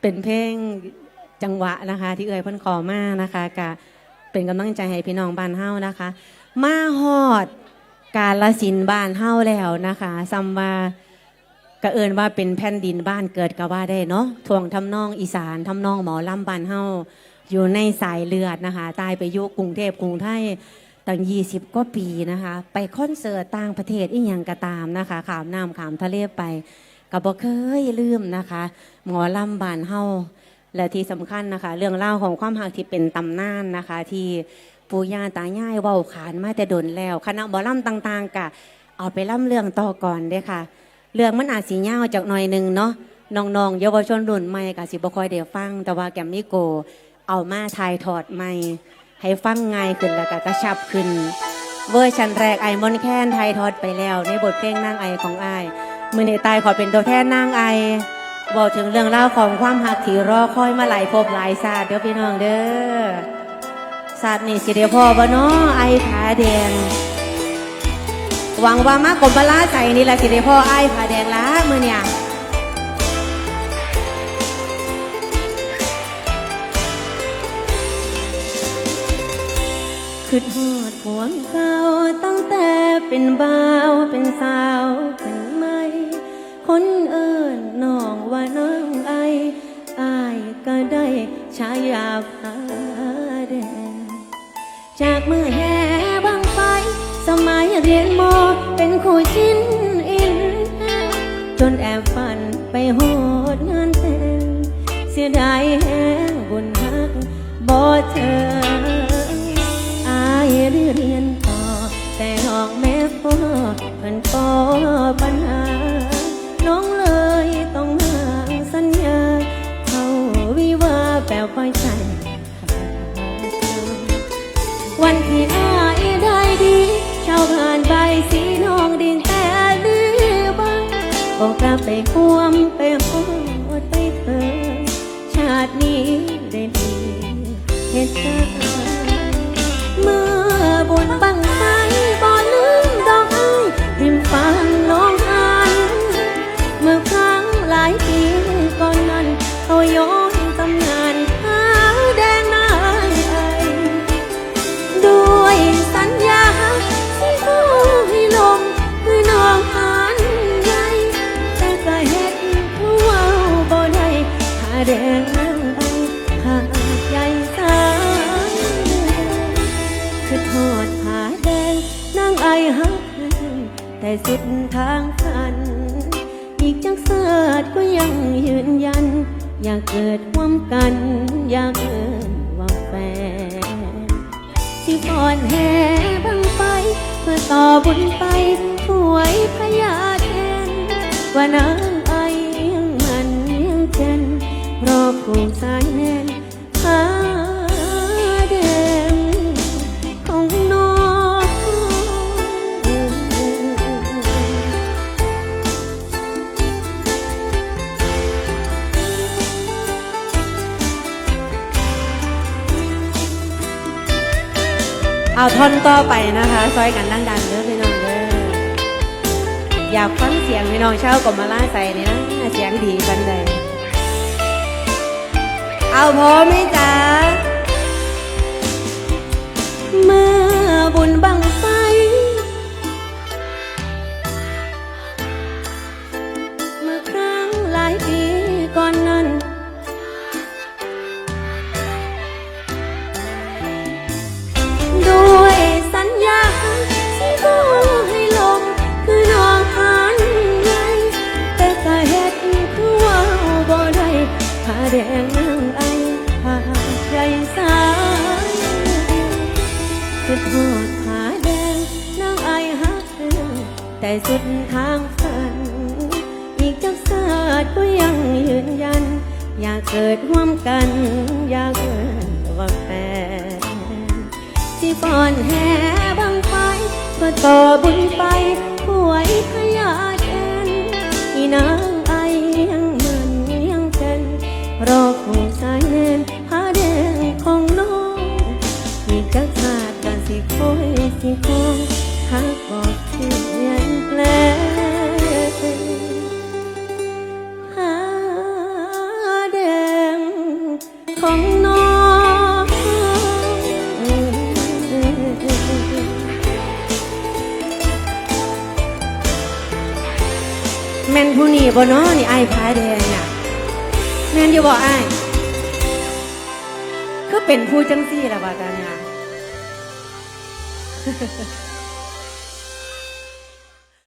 เป็นเพลงจังหวะนะคะ ที่เอ่ยพ่นขอมานะคะกะเป็นกำลังใจให้พี่น้องบ้านเฮานะคะ มาฮอดการละสินบ้านเฮาแล้วนะคะซัมว่ากระเอินว่าเป็นแผ่นดินบ้านเกิดก็ว่าได้เนาะทวงทำนองอีสานทำนองหมอลำบ้านเฮาอยู่ในสายเลือดนะคะ ตายไปยุกรุงเทพกรุงไทยตั้ง20กว่าปีนะคะ ไปคอนเสิร์ตต่างประเทศอีกอย่างก็ตามนะคะขามน้ำขามทะเลไป ก็บ่เคยลืมนะคะ หมอลำบานเฮาและที่สำคัญนะคะ เรื่องเล่าของความหักที่เป็นตำนานนะคะ ที่ปู่ย่าตายายเว้าขานมาแต่ดนแล้วคณะหมอลำต่างๆกะเอาไปล่ำเรื่องต่อก่อนเด้ค่ะ เรื่องมันอาจสียาจากหน่อยหนึ่งเนาะน้องๆเยาวชนรุ่นใหม่กะสิบ่คอยเดี๋ยวฟัง แต่ว่าแกมมี่โก เอามาถ่ายทอดใหม่ให้ฟังง่ายขึ้นแล้วก็กระชับขึ้น เวอร์ชันแรกไอมอนแคนไทยทอดไปแล้ว ในบทเพลงนางไอของไอ มือในตายขอเป็นตัวแทนนางไอบอกถึงเรื่องเล่าของความหักที่รอคอยมาหลายภพหลายศาสตร์เด้อพี่น้องเด้อศาสตร์นี่สิเดียวพอบ่เนาะไอผาแดง หวังว่ามากกบลาใจนี่แหละสิเดียวพ่อไอผาแดงละมือเนี่ย คือทอดหวงเก่าตั้งแต่เป็นบ่าวเป็นสาวเป็นไม่คนเอิญน้องว่าน้องไออายก็ได้ฉายาผาแดงจากเมื่อแห่บังไฟสมัยเรียนมอเป็นคู่ชิ้นอิน จนแอบไป ปลคอยใจ วันที่อายได้ดีชาวผ่านใบสีนองดินแต่ลือบ้างบอกกลับไปควมไปโหดไปเธอชาตินี้ได้ดีเห็นใจเมื่อบุญบังไฟ แดงนางไอหาใหญ่สายคือทอดผาแดงนางไอหักแต่สุดทางฝัน อีกจักเสิร์ตก็ยังยืนยัน อยากเกิดร่วมกัน อยากเอินว่าแฟนที่ก่อนแห่บังไปเพื่อต่อบุญไปถวยพญาแทนว่านา เอาท่อนต่อไปนะคะซอยกันดังๆเด้อพี่น้องเด้ออยากฟังเสียงพี่น้องเช่ากบมาล่าใส่นี่นะเสียงดีกันเลยเอาพอไหมจ๊ะเมื่อบุญบัง ผ้าแดงนางไอผ้าใหญ่สายคือทอดผ้าแดงนางไอฮักเธอแต่สุดทางฝัน อีกจักศาสตร์ก็ยังยืนยัน อยากเกิดร่วมกัน อยากเกิดว่าแฟนที่ป้อนแห่บังไฟเพื่อต่อบุญไปหวยพญาแทนอีนาง นี่บ่เนาะนี่ไอ้พายแดงเนี่ยแม่นอยู่บ่ไอ้คือเป็นผู้จังซี่ล่ะว่ากันเนี่ย